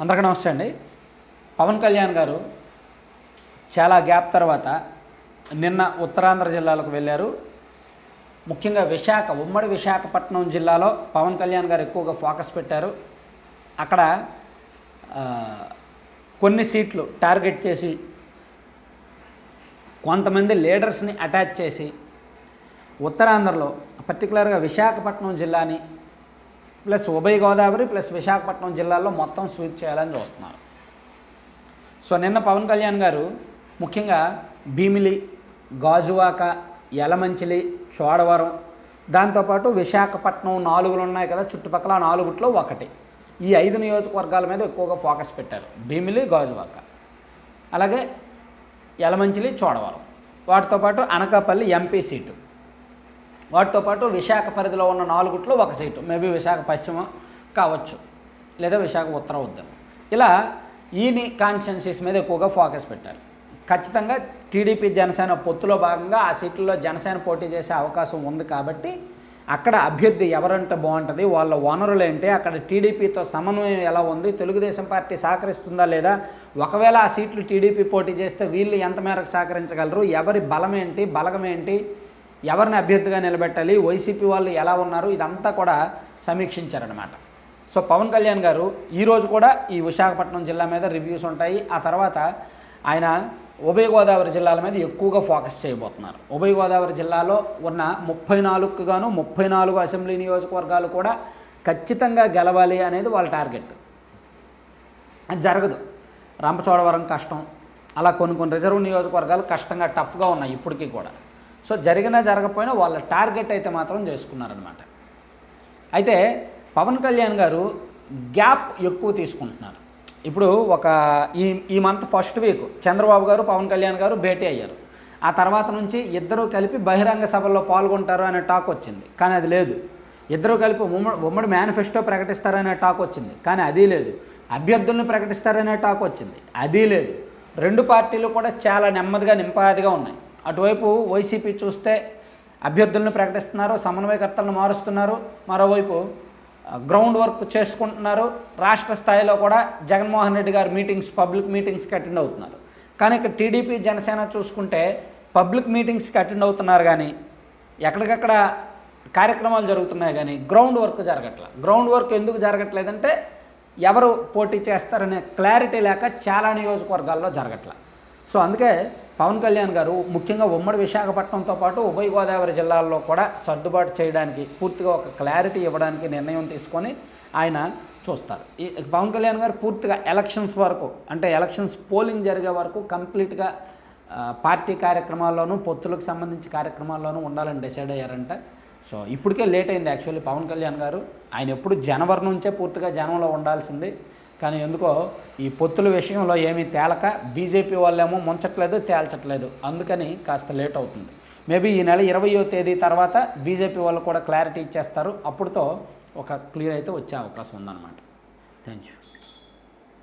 అందరికీ నమస్తే అండి. పవన్ కళ్యాణ్ గారు చాలా గ్యాప్ తర్వాత నిన్న ఉత్తరాంధ్ర జిల్లాలకు వెళ్ళారు. ముఖ్యంగా విశాఖ ఉమ్మడి విశాఖపట్నం జిల్లాలో పవన్ కళ్యాణ్ గారు ఎక్కువగా ఫోకస్ పెట్టారు. అక్కడ కొన్ని సీట్లు టార్గెట్ చేసి కొంతమంది లీడర్స్ని అటాచ్ చేసి ఉత్తరాంధ్రలో పర్టికులర్గా విశాఖపట్నం జిల్లాని ప్లస్ ఉభయ గోదావరి ప్లస్ విశాఖపట్నం జిల్లాల్లో మొత్తం స్వీప్ చేయాలని చూస్తున్నారు. సో నిన్న పవన్ కళ్యాణ్ గారు ముఖ్యంగా భీమిలి గాజువాక యలమంచిలి చోడవరం దాంతోపాటు విశాఖపట్నం నాలుగులు ఉన్నాయి కదా చుట్టుపక్కల ఆ నాలుగుట్లో ఒకటి. ఈ ఐదు నియోజకవర్గాల మీద ఎక్కువగా ఫోకస్ పెట్టారు. భీమిలి గాజువాక. అలాగే యలమంచిలి చోడవరం. వాటితో పాటు అనకాపల్లి ఎంపీ సీటు. వాటితో పాటు విశాఖ పరిధిలో ఉన్న నాలుగుట్లో ఒక సీటు. మేబీ విశాఖ పశ్చిమ కావచ్చు. లేదా విశాఖ ఉత్తర ఉద్యమం ఇలా ఈని కాన్స్టిట్యున్సీస్ మీద ఎక్కువగా ఫోకస్ పెట్టారు ఖచ్చితంగా టీడీపీ జనసేన పొత్తులో భాగంగా ఆ సీట్లలో జనసేన పోటీ చేసే అవకాశం ఉంది కాబట్టి అక్కడ అభ్యర్థి ఎవరంటే బాగుంటుంది వాళ్ళ వనరులు ఏంటి అక్కడ టీడీపీతో సమన్వయం ఎలా ఉంది తెలుగుదేశం పార్టీ సహకరిస్తుందా లేదా ఒకవేళ ఆ సీట్లు టీడీపీ పోటీ చేస్తే వీళ్ళు ఎంత మేరకు సహకరించగలరు ఎవరి బలం ఏంటి బలగం ఏంటి ఎవరిని అభ్యర్థిగా నిలబెట్టాలి? వైసీపీ వాళ్ళు ఎలా ఉన్నారు? ఇదంతా కూడా సమీక్షించారనమాట సో పవన్ కళ్యాణ్ గారు ఈరోజు కూడా ఈ విశాఖపట్నం జిల్లా మీద రివ్యూస్ ఉంటాయి. ఆ తర్వాత ఆయన ఉభయ గోదావరి జిల్లాల మీద ఎక్కువగా ఫోకస్ చేయబోతున్నారు. ఉభయ గోదావరి జిల్లాలో ఉన్న ముప్పై నాలుగుకు గాను ముప్పై నాలుగు అసెంబ్లీ నియోజకవర్గాలు కూడా ఖచ్చితంగా గెలవాలి అనేది వాళ్ళ టార్గెట్. అది జరగదు. రంపచోడవరం కష్టం అలా కొన్ని కొన్ని రిజర్వ్ నియోజకవర్గాలు కష్టంగా టఫ్గా ఉన్నాయి ఇప్పటికీ కూడా. సో జరిగినా జరగకపోయినా వాళ్ళ టార్గెట్ అయితే మాత్రం చేసుకున్నారనమాట అయితే పవన్ కళ్యాణ్ గారు గ్యాప్ ఎక్కువ తీసుకుంటున్నారు. ఇప్పుడు ఒక ఈ ఈ మంత్ ఫస్ట్ వీక్ చంద్రబాబు గారు పవన్ కళ్యాణ్ గారు భేటీ అయ్యారు. ఆ తర్వాత నుంచి ఇద్దరూ కలిపి బహిరంగ సభల్లో పాల్గొంటారు అనే టాక్ వచ్చింది. కానీ అది లేదు. ఇద్దరూ కలిపి ఉమ్మడి ఉమ్మడి మేనిఫెస్టో ప్రకటిస్తారనే టాక్ వచ్చింది. కానీ అది లేదు. అభ్యర్థులను ప్రకటిస్తారనే టాక్ వచ్చింది. అది లేదు. రెండు పార్టీలు కూడా చాలా నెమ్మదిగా నింపాదిగా ఉన్నాయి. అటువైపు వైసీపీ చూస్తే అభ్యర్థులను ప్రకటిస్తున్నారు సమన్వయకర్తలను మారుస్తున్నారు మరోవైపు గ్రౌండ్ వర్క్ చేసుకుంటున్నారు. రాష్ట్ర స్థాయిలో కూడా జగన్మోహన్ రెడ్డి గారు మీటింగ్స్ పబ్లిక్ మీటింగ్స్కి అటెండ్ అవుతున్నారు. కానీ ఇక్కడ టీడీపీ జనసేన చూసుకుంటే పబ్లిక్ మీటింగ్స్కి అటెండ్ అవుతున్నారు కానీ ఎక్కడికక్కడ కార్యక్రమాలు జరుగుతున్నాయి కానీ గ్రౌండ్ వర్క్ జరగట్లేదు గ్రౌండ్ వర్క్ ఎందుకు జరగట్లేదంటే ఎవరు పోటీ చేస్తారనే క్లారిటీ లేక చాలా నియోజకవర్గాల్లో జరగట్లేదు సో అందుకే పవన్ కళ్యాణ్ గారు ముఖ్యంగా ఉమ్మడి విశాఖపట్నంతో పాటు ఉభయ గోదావరి జిల్లాల్లో కూడా సర్దుబాటు చేయడానికి పూర్తిగా ఒక క్లారిటీ ఇవ్వడానికి నిర్ణయం తీసుకొని ఆయన చూస్తారు. ఈ పవన్ కళ్యాణ్ గారు పూర్తిగా ఎలక్షన్స్ వరకు అంటే ఎలక్షన్స్ పోలింగ్ జరిగే వరకు కంప్లీట్గా పార్టీ కార్యక్రమాల్లోనూ పొత్తులకు సంబంధించి కార్యక్రమాల్లోనూ ఉండాలని డిసైడ్ అయ్యారంట. సో ఇప్పటికే లేట్ అయింది యాక్చువల్లీ పవన్ కళ్యాణ్ గారు. ఆయన ఎప్పుడు జనవరి నుంచే పూర్తిగా జనంలో ఉండాల్సింది. కానీ ఎందుకో ఈ పొత్తుల విషయంలో ఏమీ తేలక బీజేపీ వాళ్ళేమో ముంచట్లేదు తేల్చట్లేదు. అందుకని కాస్త లేట్ అవుతుంది. మేబీ ఈ నెల ఇరవయో తేదీ తర్వాత బీజేపీ వాళ్ళు కూడా క్లారిటీ ఇచ్చేస్తారు. అప్పుడుతో ఒక క్లియర్ అయితే వచ్చే అవకాశం ఉందన్నమాట. Thank you